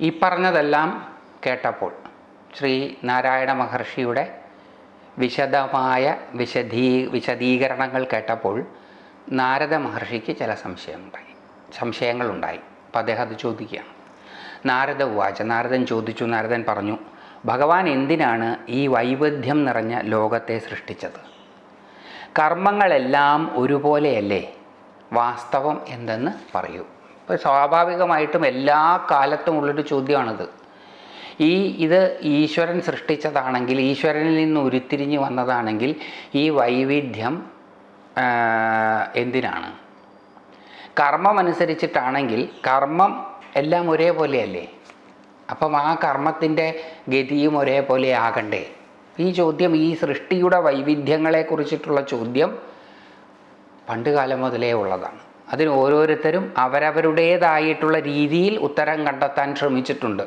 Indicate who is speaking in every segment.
Speaker 1: ഈ പറഞ്ഞതെല്ലാം കേട്ടപ്പോൾ ശ്രീ നാരായണ മഹർഷിയുടെ വിശദമായ വിശദീ വിശദീകരണങ്ങൾ കേട്ടപ്പോൾ നാരദ മഹർഷിക്ക് ചില സംശയമുണ്ടായി. സംശയങ്ങളുണ്ടായി. അപ്പം അദ്ദേഹം അത് ചോദിക്കുകയാണ്. നാരദ ഉവാച നാരദൻ ചോദിച്ചു നാരദൻ പറഞ്ഞു ഭഗവാൻ എന്തിനാണ് ഈ വൈവിധ്യം നിറഞ്ഞ ലോകത്തെ സൃഷ്ടിച്ചത്? കർമ്മങ്ങളെല്ലാം ഒരുപോലെയല്ലേ? വാസ്തവം എന്തെന്ന് പറയൂ. ഇപ്പോൾ സ്വാഭാവികമായിട്ടും എല്ലാ കാലത്തും ഉള്ളൊരു ചോദ്യമാണിത്. ഈ ഇത് ഈശ്വരൻ സൃഷ്ടിച്ചതാണെങ്കിൽ ഈശ്വരനിൽ നിന്ന് ഉരുത്തിരിഞ്ഞ് വന്നതാണെങ്കിൽ ഈ വൈവിധ്യം എന്തിനാണ്? കർമ്മം അനുസരിച്ചിട്ടാണെങ്കിൽ കർമ്മം എല്ലാം ഒരേപോലെയല്ലേ? അപ്പം ആ കർമ്മത്തിന്റെ ഗതിയും ഒരേപോലെ ആകണ്ടേ? ഈ ചോദ്യം ഈ സൃഷ്ടിയുടെ വൈവിധ്യങ്ങളെക്കുറിച്ചിട്ടുള്ള ചോദ്യം പണ്ട് കാലം മുതലേ ഉള്ളതാണ്. അതിന് ഓരോരുത്തരും അവരവരുടേതായിട്ടുള്ള രീതിയിൽ ഉത്തരം കണ്ടെത്താൻ ശ്രമിച്ചിട്ടുണ്ട്.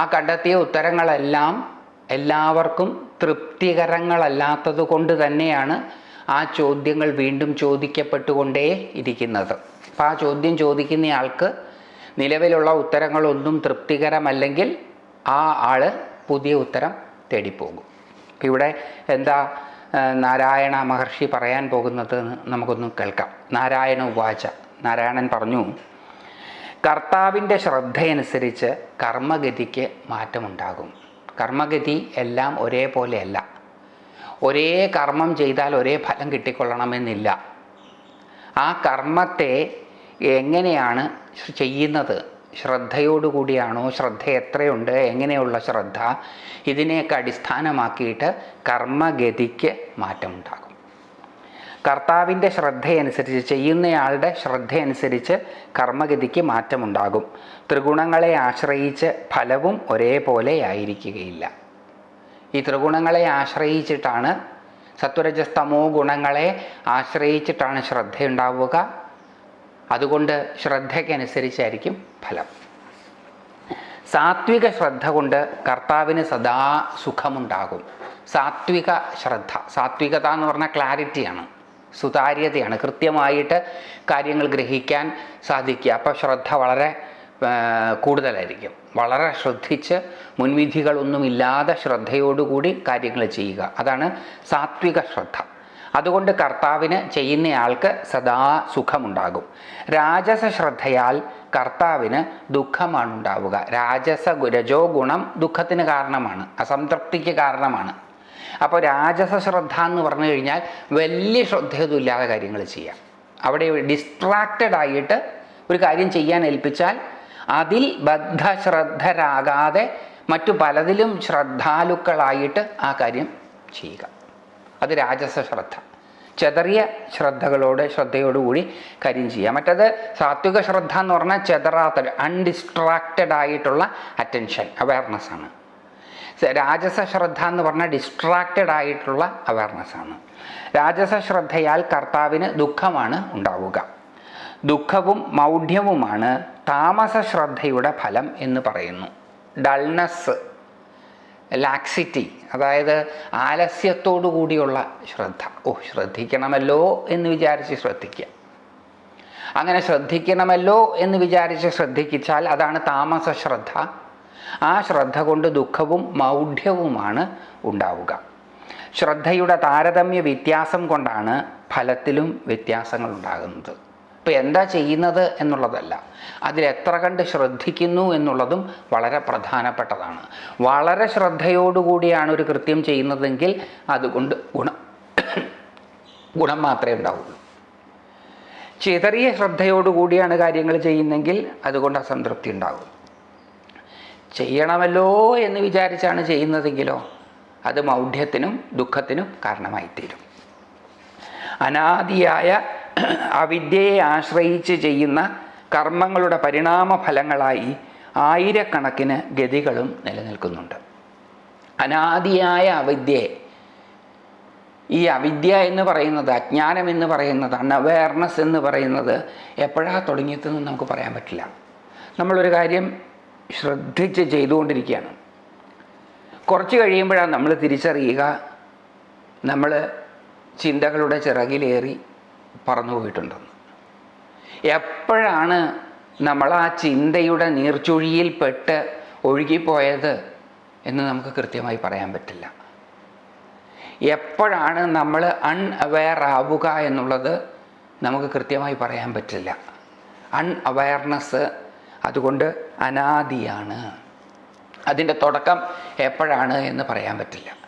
Speaker 1: ആ കണ്ടെത്തിയ ഉത്തരങ്ങളെല്ലാം എല്ലാവർക്കും തൃപ്തികരങ്ങളല്ലാത്തത് കൊണ്ട് തന്നെയാണ് ആ ചോദ്യങ്ങൾ വീണ്ടും ചോദിക്കപ്പെട്ടുകൊണ്ടേ ഇരിക്കുന്നത്. അപ്പോൾ ആ ചോദ്യം ചോദിക്കുന്നയാൾക്ക് നിലവിലുള്ള ഉത്തരങ്ങളൊന്നും തൃപ്തികരമല്ലെങ്കിൽ ആ ആൾ പുതിയ ഉത്തരം തേടിപ്പോകും. ഇവിടെ എന്താ നാരായണ മഹർഷി പറയാൻ പോകുന്നത് നമുക്കൊന്ന് കേൾക്കാം. നാരായണ ഉവാച നാരായണൻ പറഞ്ഞു കർത്താവിന്റെ ശ്രദ്ധയനുസരിച്ച് കർമ്മഗതിക്ക് മാറ്റമുണ്ടാകും. കർമ്മഗതി എല്ലാം ഒരേപോലെയല്ല. ഒരേ കർമ്മം ചെയ്താൽ ഒരേ ഫലം കിട്ടിക്കൊള്ളണമെന്നില്ല. ആ കർമ്മത്തെ എങ്ങനെയാണ് ചെയ്യുന്നത് ശ്രദ്ധയോടുകൂടിയാണോ? ശ്രദ്ധ എത്രയുണ്ട് എങ്ങനെയുള്ള ശ്രദ്ധ? ഇതിനെയൊക്കെ അടിസ്ഥാനമാക്കിയിട്ട് കർമ്മഗതിക്ക് മാറ്റമുണ്ടാകും. കർത്താവിന്റെ ശ്രദ്ധയനുസരിച്ച് ചെയ്യുന്നയാളുടെ ശ്രദ്ധയനുസരിച്ച് കർമ്മഗതിക്ക് മാറ്റമുണ്ടാകും. ത്രിഗുണങ്ങളെ ആശ്രയിച്ച് ഫലവും ഒരേപോലെ ആയിരിക്കുകയില്ല. ഈ ത്രിഗുണങ്ങളെ ആശ്രയിച്ചിട്ടാണ് സത്വരജസ്തമോ ഗുണങ്ങളെ ആശ്രയിച്ചിട്ടാണ് ശ്രദ്ധയുണ്ടാവുക. അതുകൊണ്ട് ശ്രദ്ധയ്ക്കനുസരിച്ചായിരിക്കും ഫലം. സാത്വിക ശ്രദ്ധ കൊണ്ട് കർത്താവിന് സദാ സുഖമുണ്ടാകും. സാത്വിക ശ്രദ്ധ സാത്വികത എന്ന് പറഞ്ഞാൽ ക്ലാരിറ്റിയാണ് സുതാര്യതയാണ് കൃത്യമായിട്ട് കാര്യങ്ങൾ ഗ്രഹിക്കാൻ സാധിക്കുക. അപ്പോൾ ശ്രദ്ധ വളരെ കൂടുതലായിരിക്കും. വളരെ ശ്രദ്ധിച്ച് മുൻവിധികളൊന്നുമില്ലാതെ ശ്രദ്ധയോടുകൂടി കാര്യങ്ങൾ ചെയ്യുക. അതാണ് സാത്വിക ശ്രദ്ധ. അതുകൊണ്ട് കർത്താവിന് ചെയ്യുന്നയാൾക്ക് സദാ സുഖമുണ്ടാകും. രാജസ ശ്രദ്ധയാൽ കർത്താവിന് ദുഃഖമാണ് ഉണ്ടാവുക രാജസ ഗുരജോ ഗുണം ദുഃഖത്തിന് കാരണമാണ്. അസംതൃപ്തിക്ക് കാരണമാണ്. അപ്പോൾ രാജസ ശ്രദ്ധ എന്ന് പറഞ്ഞു കഴിഞ്ഞാൽ വലിയ ശ്രദ്ധയൊന്നും ഇല്ലാതെ കാര്യങ്ങൾ ചെയ്യാം. അവിടെ ഡിസ്ട്രാക്റ്റഡ് ആയിട്ട് ഒരു കാര്യം ചെയ്യാൻ ഏൽപ്പിച്ചാൽ അതിൽ ബദ്ധശ്രദ്ധരാകാതെ മറ്റു പലതിലും ശ്രദ്ധാലുക്കളായിട്ട് ആ കാര്യം ചെയ്യുക. അത് രാജസ ശ്രദ്ധ. ചെതറിയ ശ്രദ്ധകളോട് ശ്രദ്ധയോടുകൂടി കാര്യം ചെയ്യുക മറ്റത് സാത്വിക ശ്രദ്ധ എന്ന് പറഞ്ഞാൽ ചെതറാത്ത അൺഡിസ്ട്രാക്റ്റഡ് ആയിട്ടുള്ള അറ്റൻഷൻ അവയർനെസ് ആണ്. രാജസ ശ്രദ്ധ എന്ന് പറഞ്ഞാൽ ഡിസ്ട്രാക്റ്റഡ് ആയിട്ടുള്ള അവയർനെസ് ആണ്. രാജസ ശ്രദ്ധയാൽ കർത്താവിന് ദുഃഖമാണ് ഉണ്ടാവുക. ദുഃഖവും മൗഢ്യവുമാണ് താമസ ശ്രദ്ധയുടെ ഫലം എന്ന് പറയുന്നു. ഡൾനെസ് ലാക്സിറ്റി അതായത് ആലസ്യത്തോടു കൂടിയുള്ള ശ്രദ്ധ. ഓ ശ്രദ്ധിക്കണമല്ലോ എന്ന് വിചാരിച്ച് ശ്രദ്ധിക്കുക. അങ്ങനെ ശ്രദ്ധിക്കണമല്ലോ എന്ന് വിചാരിച്ച് ശ്രദ്ധിക്കിച്ചാൽ അതാണ് താമസ ശ്രദ്ധ. ആ ശ്രദ്ധ കൊണ്ട് ദുഃഖവും മൗഢ്യവുമാണ് ഉണ്ടാവുക. ശ്രദ്ധയുടെ താരതമ്യ വ്യത്യാസം കൊണ്ടാണ് ഫലത്തിലും വ്യത്യാസങ്ങൾ ഉണ്ടാകുന്നത്. ഇപ്പോൾ എന്താ ചെയ്യുന്നത് എന്നുള്ളതല്ല. അതിലെത്ര കണ്ട് ശ്രദ്ധിക്കുന്നു എന്നുള്ളതും വളരെ പ്രധാനപ്പെട്ടതാണ്. വളരെ ശ്രദ്ധയോടുകൂടിയാണ് ഒരു കൃത്യം ചെയ്യുന്നതെങ്കിൽ അതുകൊണ്ട് ഗുണം. ഗുണം മാത്രമേ ഉണ്ടാവുള്ളൂ. ചിതറിയ ശ്രദ്ധയോടുകൂടിയാണ് കാര്യങ്ങൾ ചെയ്യുന്നെങ്കിൽ അതുകൊണ്ട് അസംതൃപ്തി ഉണ്ടാകും. ചെയ്യണമല്ലോ എന്ന് വിചാരിച്ചാണ് ചെയ്യുന്നതെങ്കിലോ അത് മൗഢ്യത്തിനും ദുഃഖത്തിനും കാരണമായിത്തീരും. അനാദിയായ അവിദ്യയെ ആശ്രയിച്ച് ചെയ്യുന്ന കർമ്മങ്ങളുടെ പരിണാമ ഫലങ്ങളായി ആയിരക്കണക്കിന് ഗതികളും നിലനിൽക്കുന്നുണ്ട്. അനാദിയായ അവിദ്യയെ ഈ അവിദ്യ എന്ന് പറയുന്നത് അജ്ഞാനം എന്ന് പറയുന്നത് അൺഅവയർനെസ് എന്ന് പറയുന്നത് എപ്പോഴാ തുടങ്ങിയതെന്ന് നമുക്ക് പറയാൻ പറ്റില്ല. നമ്മളൊരു കാര്യം ശ്രദ്ധിച്ച് ചെയ്തുകൊണ്ടിരിക്കുകയാണ്. കുറച്ച് കഴിയുമ്പോഴാണ് നമ്മൾ തിരിച്ചറിയുക. നമ്മൾ ചിന്തകളുടെ ചിറകിലേറി പറന്നു പോയിട്ടുണ്ടെന്ന് എപ്പോഴാണ് നമ്മൾ ആ ചിന്തയുടെ നീർച്ചുഴിയിൽപ്പെട്ട് ഒഴുകിപ്പോയത് എന്ന് നമുക്ക് കൃത്യമായി പറയാൻ പറ്റില്ല. എപ്പോഴാണ് നമ്മൾ അൺഅവെയർ ആവുക എന്നുള്ളത് നമുക്ക് കൃത്യമായി പറയാൻ പറ്റില്ല. അൺഅവെയർനെസ് അതുകൊണ്ട് അനാദിയാണ്. അതിന്റെ തുടക്കം എപ്പോഴാണ് എന്ന് പറയാൻ പറ്റില്ല.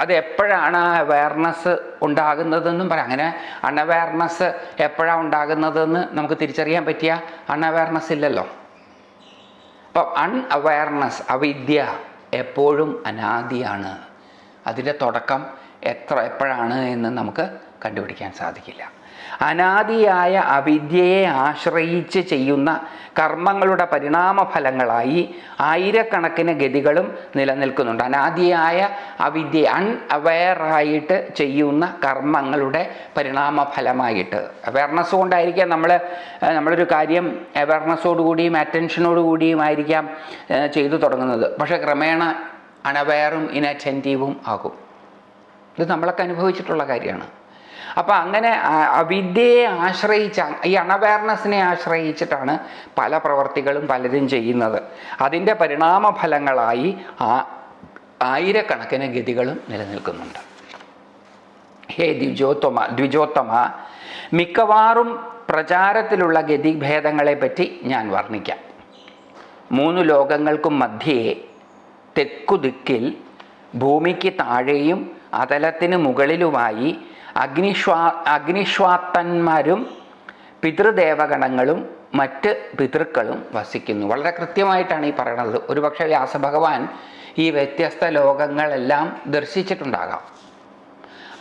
Speaker 1: അത് എപ്പോഴാണ് അവയർനെസ് ഉണ്ടാകുന്നതെന്നും പറയാം അങ്ങനെ അൺഅവയർനെസ് എപ്പോഴാണ് ഉണ്ടാകുന്നതെന്ന് നമുക്ക് തിരിച്ചറിയാൻ പറ്റിയ അൺഅവയർനെസ് ഇല്ലല്ലോ. അപ്പം അൺഅവയർനെസ് അവിദ്യ എപ്പോഴും അനാദിയാണ്. അതിന്റെ തുടക്കം എത്ര എപ്പോഴാണ് എന്ന് നമുക്ക് കണ്ടുപിടിക്കാൻ സാധിക്കില്ല. അനാദിയായ അവിദ്യയെ ആശ്രയിച്ച് ചെയ്യുന്ന കർമ്മങ്ങളുടെ പരിണാമഫലങ്ങളായി ആയിരക്കണക്കിന് ഗതികളും നിലനിൽക്കുന്നുണ്ട്. അനാദിയായ അവിദ്യ അൺഅവെയറായിട്ട് ചെയ്യുന്ന കർമ്മങ്ങളുടെ പരിണാമഫലമായിട്ട്. അവയർനെസ് കൊണ്ടായിരിക്കാം നമ്മൾ നമ്മളൊരു കാര്യം അവയർനെസ്സോടുകൂടിയും അറ്റൻഷനോടുകൂടിയും ആയിരിക്കാം ചെയ്തു തുടങ്ങുന്നത്. പക്ഷേ ക്രമേണ അണവയറും ഇനറ്റന്റീവും ആകും. ഇത് നമ്മളൊക്കെ അനുഭവിച്ചിട്ടുള്ള കാര്യമാണ്. അപ്പോൾ അങ്ങനെ അവിദ്യയെ ആശ്രയിച്ച ഈ അണവെയർനെസ്സിനെ ആശ്രയിച്ചിട്ടാണ് പല പ്രവർത്തികളും പലരും ചെയ്യുന്നത്. അതിന്റെ പരിണാമഫലങ്ങളായി ആ ആയിരക്കണക്കിന് ഗതികളും നിലനിൽക്കുന്നുണ്ട്. ഹേ ദ്വിജോത്തമ ദ്വിജോത്തമ മിക്കവാറും പ്രചാരത്തിലുള്ള ഗതിഭേദങ്ങളെപ്പറ്റി ഞാൻ വർണിക്കാം. മൂന്ന് ലോകങ്ങൾക്കും മധ്യേ തെക്കുദിക്കിൽ ഭൂമിക്ക് താഴെയും അതലത്തിന് മുകളിലുമായി അഗ്നിശ്വാ അഗ്നിശ്വാത്തന്മാരും പിതൃദേവഗണങ്ങളും മറ്റ് പിതൃക്കളും വസിക്കുന്നു. വളരെ കൃത്യമായിട്ടാണ് ഈ പറയണത്. ഒരുപക്ഷെ വ്യാസഭഗവാൻ ഈ വ്യത്യസ്ത ലോകങ്ങളെല്ലാം ദർശിച്ചിട്ടുണ്ടാകാം.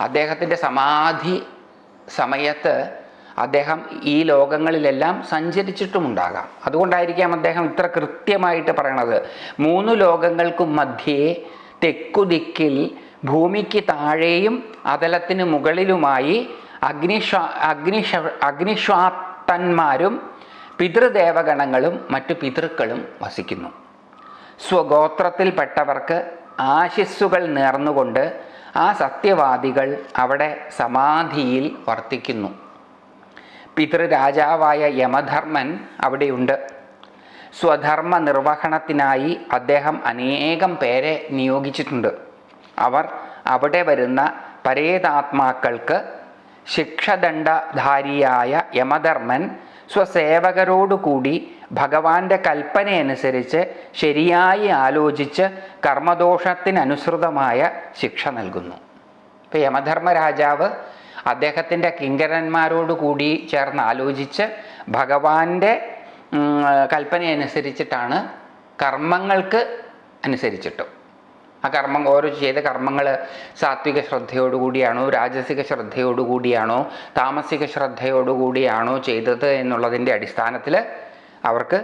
Speaker 1: അദ്ദേഹത്തിന്റെ സമാധി സമയത്ത് അദ്ദേഹം ഈ ലോകങ്ങളിലെല്ലാം സഞ്ചരിച്ചിട്ടുമുണ്ടാകാം. അതുകൊണ്ടായിരിക്കാം അദ്ദേഹം ഇത്ര കൃത്യമായിട്ട് പറയണത്. മൂന്ന് ലോകങ്ങൾക്കും മധ്യേ തെക്കുദിക്കിൽ ഭൂമിക്ക് താഴെയും അതലത്തിന് മുകളിലുമായി അഗ്നിശ്വാ അഗ്നിഷ അഗ്നിശ്വാത്തന്മാരും പിതൃദേവഗണങ്ങളും മറ്റു പിതൃക്കളും വസിക്കുന്നു. സ്വഗോത്രത്തിൽപ്പെട്ടവർക്ക് ആശിസ്സുകൾ നേർന്നുകൊണ്ട് ആ സത്യവാദികൾ അവിടെ സമാധിയിൽ വർത്തിക്കുന്നു. പിതൃരാജാവായ യമധർമ്മൻ അവിടെയുണ്ട്. സ്വധർമ്മ നിർവഹണത്തിനായി അദ്ദേഹം അനേകം പേരെ നിയോഗിച്ചിട്ടുണ്ട്. അവർ അവിടെ വരുന്ന പരേതാത്മാക്കൾക്ക് ശിക്ഷദണ്ഡധാരിയായ യമധർമ്മൻ സ്വസേവകരോടുകൂടി ഭഗവാന്റെ കൽപ്പനയനുസരിച്ച് ശരിയായി ആലോചിച്ച് കർമ്മദോഷത്തിനനുസൃതമായ ശിക്ഷ നൽകുന്നു. ഇപ്പം യമധർമ്മരാജാവ് അദ്ദേഹത്തിന്റെ കിങ്കരന്മാരോട് കൂടി ചേർന്ന് ആലോചിച്ച് ഭഗവാന്റെ കൽപ്പനയനുസരിച്ചിട്ടാണ് കർമ്മങ്ങൾക്ക് അനുസരിച്ചിട്ടും. ആ കർമ്മം ഓരോ ചെയ്ത കർമ്മങ്ങൾ സാത്വിക ശ്രദ്ധയോടുകൂടിയാണോ രാജസിക ശ്രദ്ധയോടുകൂടിയാണോ താമസിക ശ്രദ്ധയോടുകൂടിയാണോ ചെയ്തത് എന്നുള്ളതിന്റെ അടിസ്ഥാനത്തിൽ അവർക്ക്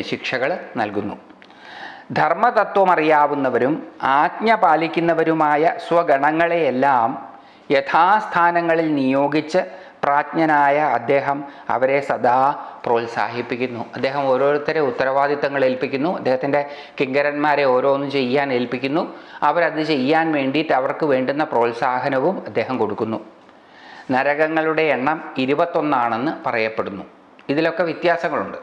Speaker 1: ശിക്ഷകൾ നൽകുന്നു. ധർമ്മതത്വം അറിയാവുന്നവരും ആജ്ഞ പാലിക്കുന്നവരുമായ സ്വഗണങ്ങളെയെല്ലാം യഥാസ്ഥാനങ്ങളിൽ നിയോഗിച്ച് പ്രാജ്ഞനായ അദ്ദേഹം അവരെ സദാ പ്രോത്സാഹിപ്പിക്കുന്നു. അദ്ദേഹം ഓരോരുത്തരെ ഉത്തരവാദിത്തങ്ങൾ ഏൽപ്പിക്കുന്നു. അദ്ദേഹത്തിന്റെ കിങ്കരന്മാരെ ഓരോന്നും ചെയ്യാൻ ഏൽപ്പിക്കുന്നു. അവരത് ചെയ്യാൻ വേണ്ടിയിട്ട് അവർക്ക് വേണ്ടുന്ന പ്രോത്സാഹനവും അദ്ദേഹം കൊടുക്കുന്നു. നരകങ്ങളുടെ എണ്ണം ഇരുപത്തൊന്നാണെന്ന് പറയപ്പെടുന്നു. ഇതിലൊക്കെ വ്യത്യാസങ്ങളുണ്ട്.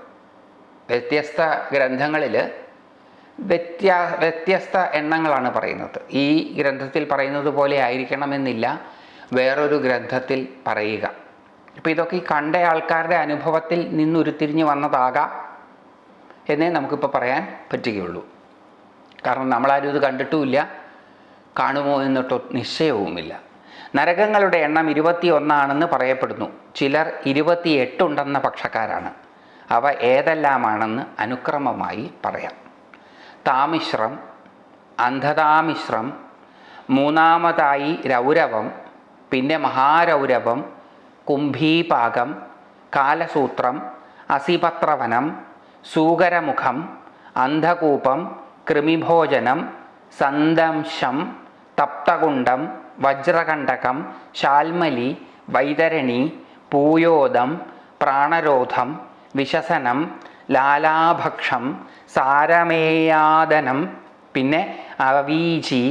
Speaker 1: വ്യത്യസ്ത ഗ്രന്ഥങ്ങളിൽ വ്യത്യാ വ്യത്യസ്ത എണ്ണങ്ങളാണ് പറയുന്നത്. ഈ ഗ്രന്ഥത്തിൽ പറയുന്നത് പോലെ ആയിരിക്കണമെന്നില്ല. വേറൊരു ഗ്രന്ഥത്തിൽ പറയുക. അപ്പോൾ ഇതൊക്കെ ഈ കണ്ട ആൾക്കാരുടെ അനുഭവത്തിൽ നിന്നുരുത്തിരിഞ്ഞ് വന്നതാകാം എന്നേ നമുക്കിപ്പോൾ പറയാൻ പറ്റുകയുള്ളൂ. കാരണം നമ്മളാരും ഇത് കണ്ടിട്ടുമില്ല കാണുമോ എന്നിട്ടോ നിശ്ചയവുമില്ല. നരകങ്ങളുടെ എണ്ണം ഇരുപത്തി ഒന്നാണെന്ന് പറയപ്പെടുന്നു. ചിലർ ഇരുപത്തിയെട്ടുണ്ടെന്ന പക്ഷക്കാരാണ്. അവ ഏതെല്ലാമാണെന്ന് അനുക്രമമായി പറയാം. താമിശ്രം അന്ധതാമിശ്രം മൂന്നാമതായി രൗരവം പിന്നെ മഹാരൗരവം കുംഭീപാകം കാലസൂത്രം അസിപത്രവനം സൂകരമുഖം അന്ധകൂപം കൃമിഭോജനം സന്തംശം തപ്തകുണ്ടം വജ്രകണ്ടകം ശാൽമലി വൈതരണി പൂയോദം പ്രാണരോധം വിശസനം ലാലാഭക്ഷം സാരമേയാദനം പിന്നെ അവീചി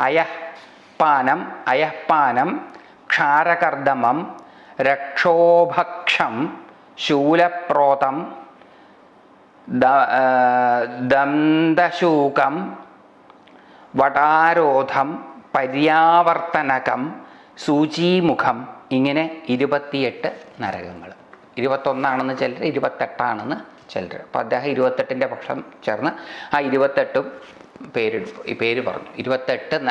Speaker 1: അയഃപാനം അയഃപാനം ക്ഷാരകർദമം രക്ഷോഭക്ഷം ശൂലപ്രോതം ദന്തശൂകം വടാരോധം പര്യാവർത്തനകം സൂചിമുഖം ഇങ്ങനെ ഇരുപത്തിയെട്ട് നരകങ്ങൾ. ഇരുപത്തൊന്നാണെന്ന് ചിലർ ഇരുപത്തെട്ടാണെന്ന് ചിലർ അപ്പോൾ അദ്ദേഹം ഇരുപത്തെട്ടിന്റെ പക്ഷം ചേർന്ന് ആ ഇരുപത്തെട്ടും പേര് പേര് പറഞ്ഞു. ഇരുപത്തെട്ട്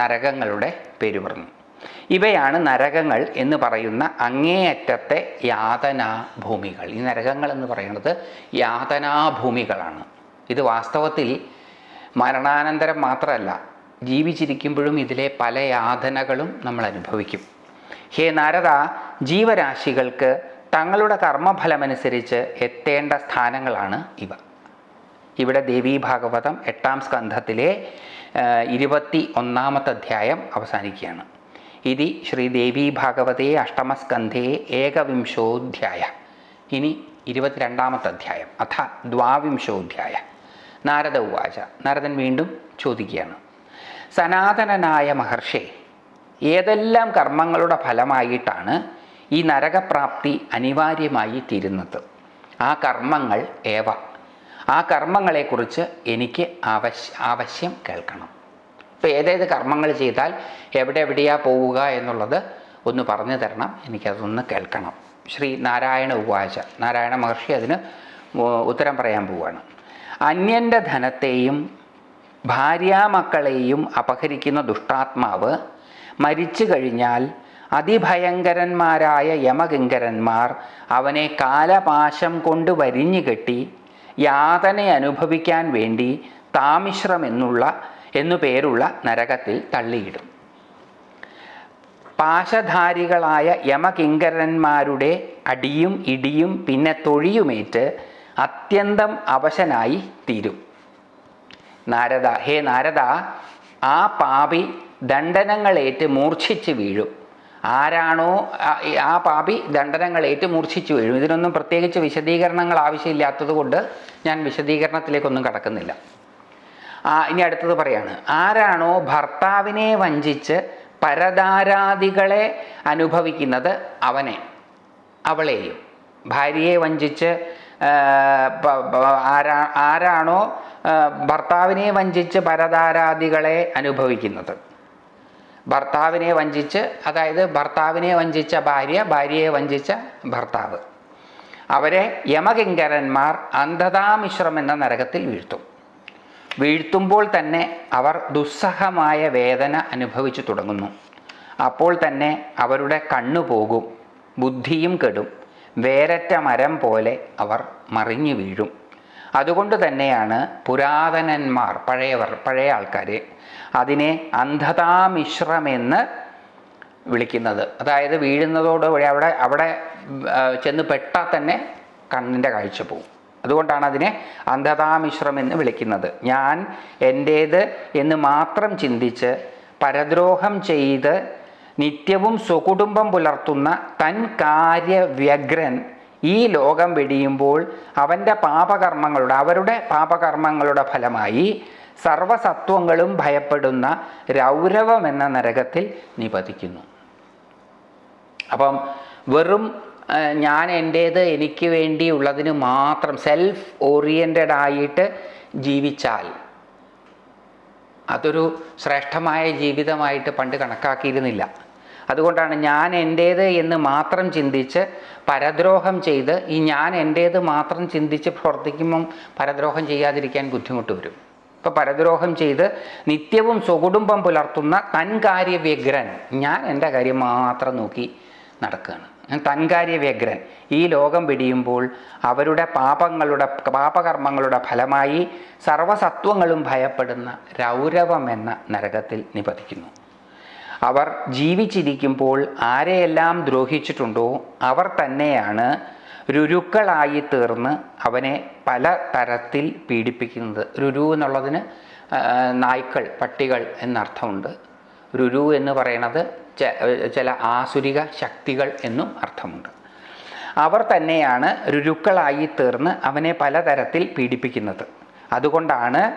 Speaker 1: നരകങ്ങളുടെ പേര് പറഞ്ഞു. ഇവയാണ് നരകങ്ങൾ എന്ന് പറയുന്ന അങ്ങേയറ്റത്തെ യാതനാഭൂമികൾ. ഈ നരകങ്ങൾ എന്ന് പറയുന്നത് യാതനാഭൂമികളാണ്. ഇത് വാസ്തവത്തിൽ മരണാനന്തരം മാത്രമല്ല ജീവിച്ചിരിക്കുമ്പോഴും ഇതിലെ പല യാതനകളും നമ്മൾ അനുഭവിക്കും. ഹേ നാരദ ജീവരാശികൾക്ക് തങ്ങളുടെ കർമ്മഫലമനുസരിച്ച് എത്തേണ്ട സ്ഥാനങ്ങളാണ് ഇവ. ഇവിടെ ദേവീ ഭാഗവതം എട്ടാം സ്കന്ധത്തിലെ ഇരുപത്തി ഒന്നാമത്തെ അധ്യായം അവസാനിക്കുകയാണ്. ഇതി ശ്രീദേവി ഭാഗവതേ അഷ്ടമസ്കന്ധേ ഏകവിംശോധ്യായ ഇനി ഇരുപത്തിരണ്ടാമത്തെ അധ്യായം അഥ ദ്വാവിംശോധ്യായ നാരദ ഉവാച നാരദൻ വീണ്ടും ചോദിക്കുകയാണ് സനാതനനായ മഹർഷേ ഏതെല്ലാം കർമ്മങ്ങളുടെ ഫലമായിട്ടാണ് ഈ നരകപ്രാപ്തി അനിവാര്യമായി തീരുന്നത്? ആ കർമ്മങ്ങൾ ഏവ? ആ കർമ്മങ്ങളെക്കുറിച്ച് എനിക്ക് ആവശ്യ കേൾക്കണം. ഇപ്പോൾ ഏതേത് കർമ്മങ്ങൾ ചെയ്താൽ എവിടെ എവിടെയാ പോവുക എന്നുള്ളത് ഒന്ന് പറഞ്ഞു തരണം. എനിക്കതൊന്ന് കേൾക്കണം. ശ്രീ നാരായണ ഉവാച നാരായണ മഹർഷി അതിന് ഉത്തരം പറയാൻ പോവുകയാണ് അന്യന്റെ ധനത്തെയും ഭാര്യാമക്കളെയും അപഹരിക്കുന്ന ദുഷ്ടാത്മാവ് മരിച്ചു കഴിഞ്ഞാൽ അതിഭയങ്കരന്മാരായ യമകിങ്കരന്മാർ അവനെ കാലപാശം കൊണ്ട് വരിഞ്ഞുകെട്ടി യാതന അനുഭവിക്കാൻ വേണ്ടി താമിശ്രം എന്നുള്ള എന്നു പേരുള്ള നരകത്തിൽ തള്ളിയിടും. പാശധാരികളായ യമകിങ്കരന്മാരുടെ അടിയും ഇടിയും പിന്നെ തൊഴിയുമേറ്റ് അത്യന്തം അവശനായി തീരും. നാരദ ഹേ നാരദ ആ പാപി ദണ്ഡനങ്ങളേറ്റ് മൂർച്ഛിച്ച് വീഴും. ആരാണോ ആ- പാപി ദണ്ഡനങ്ങളേറ്റ് മൂർച്ഛിച്ച് വീഴും. ഇതിനൊന്നും പ്രത്യേകിച്ച് വിശദീകരണങ്ങൾ ആവശ്യമില്ലാത്തത് കൊണ്ട് ഞാൻ വിശദീകരണത്തിലേക്കൊന്നും കടക്കുന്നില്ല. ഇനി അടുത്തത് പറയാണ്. ആരാണോ ഭർത്താവിനെ വഞ്ചിച്ച് പരദാരാദികളെ അനുഭവിക്കുന്നത് അവനെ അവളെയും. ഭാര്യയെ വഞ്ചിച്ച് ആരാ ആരാണോ ഭർത്താവിനെ വഞ്ചിച്ച് പരദാരാദികളെ അനുഭവിക്കുന്നത്. ഭർത്താവിനെ വഞ്ചിച്ച് അതായത് ഭർത്താവിനെ വഞ്ചിച്ച ഭാര്യ ഭാര്യയെ വഞ്ചിച്ച ഭർത്താവ്. അവരെ യമകിങ്കരന്മാർ അന്ധതാമിശ്രം എന്ന നരകത്തിൽ വീഴ്ത്തും. വീഴ്ത്തുമ്പോൾ തന്നെ അവർ ദുസ്സഹമായ വേദന അനുഭവിച്ചു തുടങ്ങുന്നു. അപ്പോൾ തന്നെ അവരുടെ കണ്ണു പോകും ബുദ്ധിയും കെടും വേരറ്റ മരം പോലെ അവർ മറിഞ്ഞു വീഴും. അതുകൊണ്ട് തന്നെയാണ് പുരാതനന്മാർ പഴയവർ പഴയ ആൾക്കാർ അതിനെ അന്ധതാമിശ്രമെന്ന് വിളിക്കുന്നത്. അതായത് വീഴുന്നതോടുകൂടി അവിടെ അവിടെ ചെന്ന് പെട്ടാൽ തന്നെ കണ്ണിന്റെ കാഴ്ച പോകും അതുകൊണ്ടാണ് അതിനെ അന്ധതാമിശ്രം എന്ന് വിളിക്കുന്നത്. ഞാൻ എന്റേത് എന്ന് മാത്രം ചിന്തിച്ച് പരദ്രോഹം ചെയ്ത് നിത്യവും സ്വകുടുംബം പുലർത്തുന്ന തൻ കാര്യവ്യഗ്രൻ ഈ ലോകം വെടിയുമ്പോൾ അവന്റെ പാപകർമ്മങ്ങളുടെ അവരുടെ പാപകർമ്മങ്ങളുടെ ഫലമായി സർവസത്വങ്ങളും ഭയപ്പെടുന്ന രൗരവം എന്ന നരകത്തിൽ നിപതിക്കുന്നു. അപ്പം വെറും ഞാൻ എന്റേത് എനിക്ക് വേണ്ടി വേണ്ടിയുള്ളതിന് മാത്രം സെൽഫ് ഓറിയന്റഡ് ആയിട്ട് ജീവിച്ചാൽ അതൊരു ശ്രേഷ്ഠമായ ജീവിതമായിട്ട് പണ്ട് കണക്കാക്കിയിരുന്നില്ല. അതുകൊണ്ടാണ് ഞാൻ എന്റേത് എന്ന് മാത്രം ചിന്തിച്ച് പരദ്രോഹം ചെയ്ത് ഈ ഞാൻ എന്റേത് മാത്രം ചിന്തിച്ച് പ്രവർത്തിക്കുമ്പം പരദ്രോഹം ചെയ്യാതിരിക്കാൻ ബുദ്ധിമുട്ട് വരും. ഇപ്പോൾ പരദ്രോഹം ചെയ്ത് നിത്യവും സ്വകുടുംബം പുലർത്തുന്ന തൻകാര്യവ്യഗ്രൻ ഞാൻ എന്റെ കാര്യം മാത്രം നോക്കി നടക്കുകയാണ്. തൻകാര്യ വ്യഗ്രൻ. ഈ ലോകം വെടിയുമ്പോൾ അവരുടെ പാപങ്ങളുടെ പാപകർമ്മങ്ങളുടെ ഫലമായി സർവസത്വങ്ങളും ഭയപ്പെടുന്ന രൗരവം എന്ന നരകത്തിൽ നിപതിക്കുന്നു. അവർ ജീവിച്ചിരിക്കുമ്പോൾ ആരെയെല്ലാം ദ്രോഹിച്ചിട്ടുണ്ടോ അവർ തന്നെയാണ് രുരുക്കളായി തീർന്ന് അവനെ പല തരത്തിൽ പീഡിപ്പിക്കുന്നത്. രുരു എന്നുള്ളതിന് നായ്ക്കൾ പട്ടികൾ എന്നർത്ഥമുണ്ട്. രുരു എന്ന് പറയുന്നത് ചെ- ചില ആസുരിക ശക്തികൾ എന്നും അർത്ഥമുണ്ട്. അവർ തന്നെയാണ് രുരുക്കളായി തീർന്ന് അവനെ പലതരത്തിൽ പീഡിപ്പിക്കുന്നത്. അതുകൊണ്ടാണ്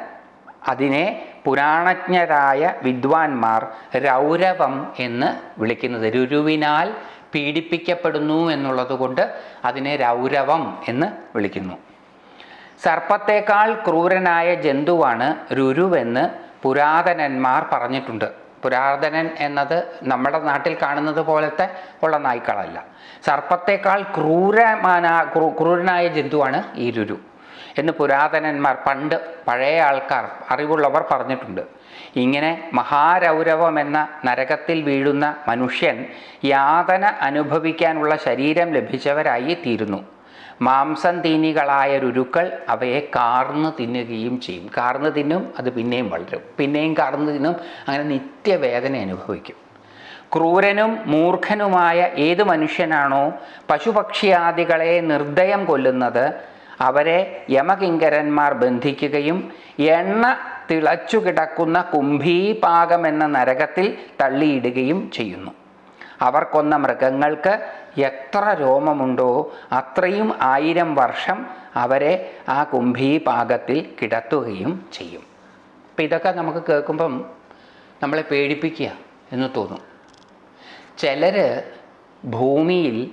Speaker 1: അതിനെ പുരാണജ്ഞരായ വിദ്വാൻമാർ രൗരവം എന്ന് വിളിക്കുന്നത്. രുരുവിനാൽ പീഡിപ്പിക്കപ്പെടുന്നു എന്നുള്ളത് കൊണ്ട് അതിനെ രൗരവം എന്ന് വിളിക്കുന്നു. സർപ്പത്തേക്കാൾ ക്രൂരനായ ജന്തുവാണ് രുരുവെന്ന് പുരാതനന്മാർ പറഞ്ഞിട്ടുണ്ട്. പുരാതനൻ എന്നത് നമ്മുടെ നാട്ടിൽ കാണുന്നത് പോലത്തെ ഉള്ള നായ്ക്കളല്ല. സർപ്പത്തേക്കാൾ ക്രൂരമാന ക്രൂരനായ ജന്തുവാണ് ഈ രുരു എന്ന് പുരാതനന്മാർ പണ്ട് പഴയ ആൾക്കാർ അറിവുള്ളവർ പറഞ്ഞിട്ടുണ്ട്. ഇങ്ങനെ മഹാരൗരവം എന്ന നരകത്തിൽ വീഴുന്ന മനുഷ്യൻ യാതന അനുഭവിക്കാനുള്ള ശരീരം ലഭിച്ചവരായി തീരുന്നു. മാംസം തീനികളായ രുരുക്കൾ അവയെ കാർന്ന് തിന്നുകയും ചെയ്യും. കാർന്ന് തിന്നും അത് പിന്നെയും വളരും. പിന്നെയും കാർന്ന് തിന്നും അങ്ങനെ നിത്യവേദന അനുഭവിക്കും. ക്രൂരനും മൂർഖനുമായ ഏത് മനുഷ്യനാണോ പശുപക്ഷിയാദികളെ നിർദ്ദയം കൊല്ലുന്നത് അവരെ യമകിങ്കരന്മാർ ബന്ധിക്കുകയും എണ്ണ തിളച്ചു കിടക്കുന്ന കുംഭീപാകം എന്ന നരകത്തിൽ തള്ളിയിടുകയും ചെയ്യുന്നു. അവർ കൊന്ന മൃഗങ്ങൾക്ക് എത്ര രോമമുണ്ടോ അത്രയും ആയിരം വർഷം അവരെ ആ കുംഭീപാകത്തിൽ കിടത്തുകയും ചെയ്യും. അപ്പം ഇതൊക്കെ നമുക്ക് കേൾക്കുമ്പം നമ്മളെ പേടിപ്പിക്കുക എന്ന് തോന്നും. ചിലർ ഭൂമിയിൽ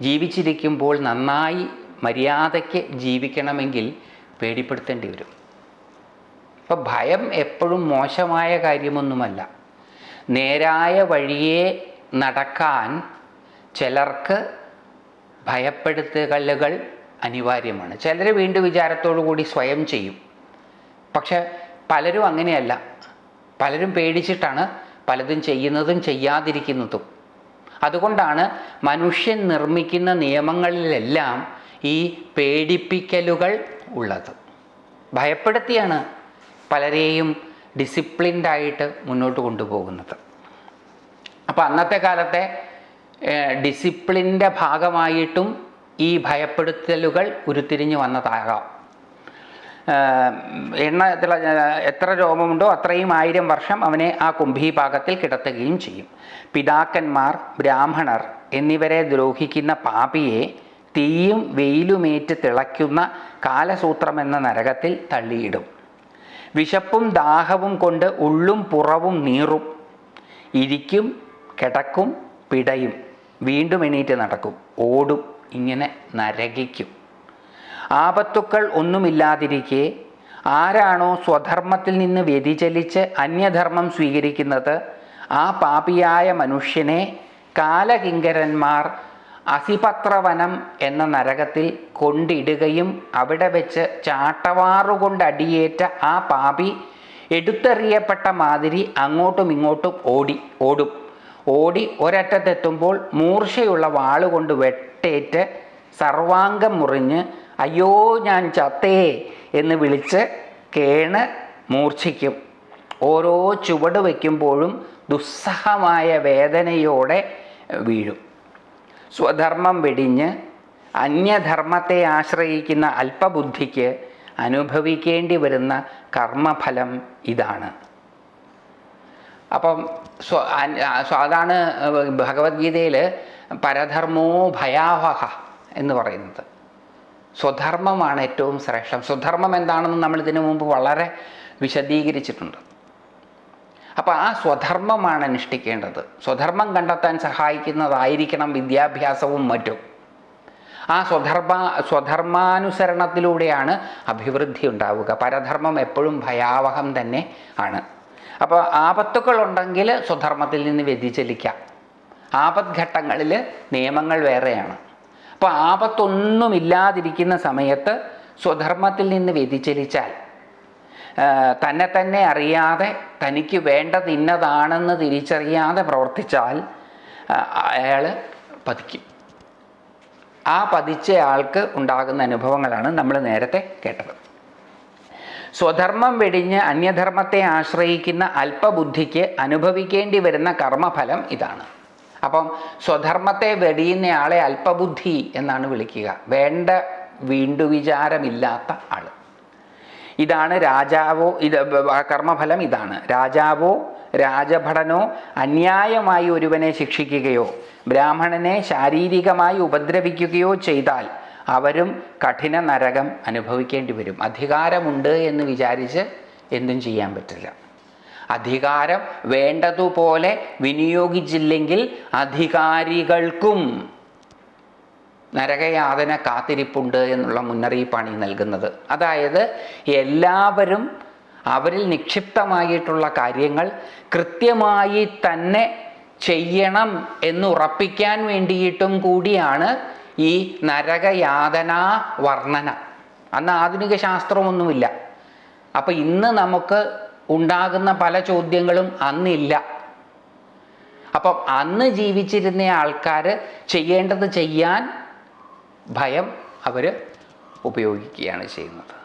Speaker 1: ജീവിച്ചിരിക്കുമ്പോൾ നന്നായി മര്യാദയ്ക്ക് ജീവിക്കണമെങ്കിൽ പേടിപ്പെടുത്തേണ്ടി വരും. അപ്പം ഭയം എപ്പോഴും മോശമായ കാര്യമൊന്നുമല്ല. നേരായ വഴിയെ നടക്കാൻ ചിലർക്ക് ഭയപ്പെടുത്തലുകൾ അനിവാര്യമാണ്. ചിലർ വീണ്ടും വിചാരത്തോടു കൂടി സ്വയം ചെയ്യും. പക്ഷെ പലരും അങ്ങനെയല്ല. പലരും പേടിച്ചിട്ടാണ് പലതും ചെയ്യുന്നതും ചെയ്യാതിരിക്കുന്നതും. അതുകൊണ്ടാണ് മനുഷ്യൻ നിർമ്മിക്കുന്ന നിയമങ്ങളിലെല്ലാം ഈ പേടിപ്പിക്കലുകൾ ഉള്ളത്. ഭയപ്പെടുത്തിയാണ് പലരെയും ഡിസിപ്ലിൻഡായിട്ട് മുന്നോട്ട് കൊണ്ടുപോകുന്നത്. അപ്പോൾ അന്നത്തെ കാലത്തെ ഡിസിപ്ലിന്റെ ഭാഗമായിട്ടും ഈ ഭയപ്പെടുത്തലുകൾ ഉരുത്തിരിഞ്ഞു വന്നതാകാം. എണ്ണ എത്ര രോമമുണ്ടോ അത്രയും ആയിരം വർഷം അവനെ ആ കുംഭീപാകത്തിൽ കിടത്തുകയും ചെയ്യും. പിതാക്കന്മാർ ബ്രാഹ്മണർ എന്നിവരെ ദ്രോഹിക്കുന്ന പാപിയെ തീയും വെയിലുമേറ്റ് തിളയ്ക്കുന്ന കാലസൂത്രം എന്ന നരകത്തിൽ തള്ളിയിടും. വിശപ്പും ദാഹവും കൊണ്ട് ഉള്ളും പുറവും നീറും. ഇരിക്കും കിടക്കും പിടയും. വീണ്ടും എണീറ്റ് നടക്കും. ഓടും ഇങ്ങനെ നരകിക്കും. ആപത്തുക്കൾ ഒന്നുമില്ലാതിരിക്കെ ആരാണോ സ്വധർമ്മത്തിൽ നിന്ന് വ്യതിചലിച്ച് അന്യധർമ്മം സ്വീകരിക്കുന്നത് ആ പാപിയായ മനുഷ്യനെ കാലകിങ്കരന്മാർ അസിപത്രവനം എന്ന നരകത്തിൽ കൊണ്ടിടുകയും അവിടെ വെച്ച് ചാട്ടവാറുകൊണ്ട് അടിയേറ്റ ആ പാപി എടുത്തെറിയപ്പെട്ട മാതിരി അങ്ങോട്ടും ഇങ്ങോട്ടും ഓടി ഓടും. ഓടി ഒരറ്റത്തെത്തുമ്പോൾ മൂർച്ചയുള്ള വാളുകൊണ്ട് വെട്ടേറ്റ് സർവാംഗം മുറിഞ്ഞ് അയ്യോ ഞാൻ ചത്തേ എന്ന് വിളിച്ച് കേണ് മൂർച്ഛിക്കും. ഓരോ ചുവട് വയ്ക്കുമ്പോഴും ദുസ്സഹമായ വേദനയോടെ വീഴും. സ്വധർമ്മം വെടിഞ്ഞ് അന്യധർമ്മത്തെ ആശ്രയിക്കുന്ന അല്പബുദ്ധിക്ക് അനുഭവിക്കേണ്ടി വരുന്ന കർമ്മഫലം ഇതാണ്. അപ്പം സ്വ സ്വ- അതാണ് ഭഗവത്ഗീതയിൽ പരധർമ്മോ ഭയാവഹ എന്ന് പറയുന്നത്. സ്വധർമ്മമാണ് ഏറ്റവും ശ്രേഷ്ഠം. സ്വധർമ്മം എന്താണെന്ന് നമ്മൾ ഇതിനു മുമ്പ് വളരെ വിശദീകരിച്ചിട്ടുണ്ട്. അപ്പോൾ ആ സ്വധർമ്മമാണ് അനുഷ്ഠിക്കേണ്ടത്. സ്വധർമ്മം കണ്ടെത്താൻ സഹായിക്കുന്നതായിരിക്കണം വിദ്യാഭ്യാസവും മറ്റും. ആ സ്വധർമ്മ സ്വധർമാനുസരണത്തിലൂടെയാണ് അഭിവൃദ്ധി ഉണ്ടാവുക. പരധർമ്മം എപ്പോഴും ഭയാവഹം തന്നെ ആണ്. അപ്പോൾ ആപത്തുകൾ ഉണ്ടെങ്കിൽ സ്വധർമ്മത്തിൽ നിന്ന് വ്യതിചലിക്കാം. ആപത്ഘട്ടങ്ങളിൽ നിയമങ്ങൾ വേറെയാണ്. അപ്പോൾ ആപത്തൊന്നുമില്ലാതിരിക്കുന്ന സമയത്ത് സ്വധർമ്മത്തിൽ നിന്ന് വ്യതിചലിച്ചാൽ തന്നെ തന്നെ അറിയാതെ തനിക്ക് വേണ്ടത് ഇന്നതാണെന്ന് തിരിച്ചറിയാതെ പ്രവർത്തിച്ചാൽ അയാൾ പതിക്കും. ആ പതിച്ച ആൾക്ക് ഉണ്ടാകുന്ന അനുഭവങ്ങളാണ് നമ്മൾ നേരത്തെ കേട്ടത്. സ്വധർമ്മം വെടിഞ്ഞ് അന്യധർമ്മത്തെ ആശ്രയിക്കുന്ന അല്പബുദ്ധിക്ക് അനുഭവിക്കേണ്ടി വരുന്ന കർമ്മഫലം ഇതാണ്. അപ്പം സ്വധർമ്മത്തെ വെടിയുന്നയാളെ അല്പബുദ്ധി എന്നാണ് വിളിക്കുക. വേണ്ട വീണ്ടു വിചാരമില്ലാത്ത ആൾ. ഇതാണ് രാജാവോ ഇത് കർമ്മഫലം ഇതാണ്. രാജാവോ രാജഭടനോ അന്യായമായി ഒരുവനെ ശിക്ഷിക്കുകയോ ബ്രാഹ്മണനെ ശാരീരികമായി ഉപദ്രവിക്കുകയോ ചെയ്താൽ അവരും കഠിന നരകം അനുഭവിക്കേണ്ടി വരും. അധികാരമുണ്ട് എന്ന് വിചാരിച്ച് എന്തും ചെയ്യാൻ പറ്റില്ല. അധികാരം വേണ്ടതുപോലെ വിനിയോഗിച്ചില്ലെങ്കിൽ അധികാരികൾക്കും നരകയാതന കാത്തിരിപ്പുണ്ട് എന്നുള്ള മുന്നറിയിപ്പാണ് ഈ നൽകുന്നത്. അതായത് എല്ലാവരും അവരിൽ നിക്ഷിപ്തമായിട്ടുള്ള കാര്യങ്ങൾ കൃത്യമായി തന്നെ ചെയ്യണം എന്നുറപ്പിക്കാൻ വേണ്ടിയിട്ടും കൂടിയാണ് ഈ നരകയാതനാ വർണന. അന്ന് ആധുനിക ശാസ്ത്രമൊന്നുമില്ല. അപ്പം ഇന്ന് നമുക്ക് ഉണ്ടാകുന്ന പല ചോദ്യങ്ങളും അന്നില്ല. അപ്പം അന്ന് ജീവിച്ചിരുന്ന ആൾക്കാർ ചെയ്യേണ്ടത് ചെയ്യാൻ ഭയം അവർ ഉപയോഗിക്കുകയാണ് ചെയ്യുന്നത്.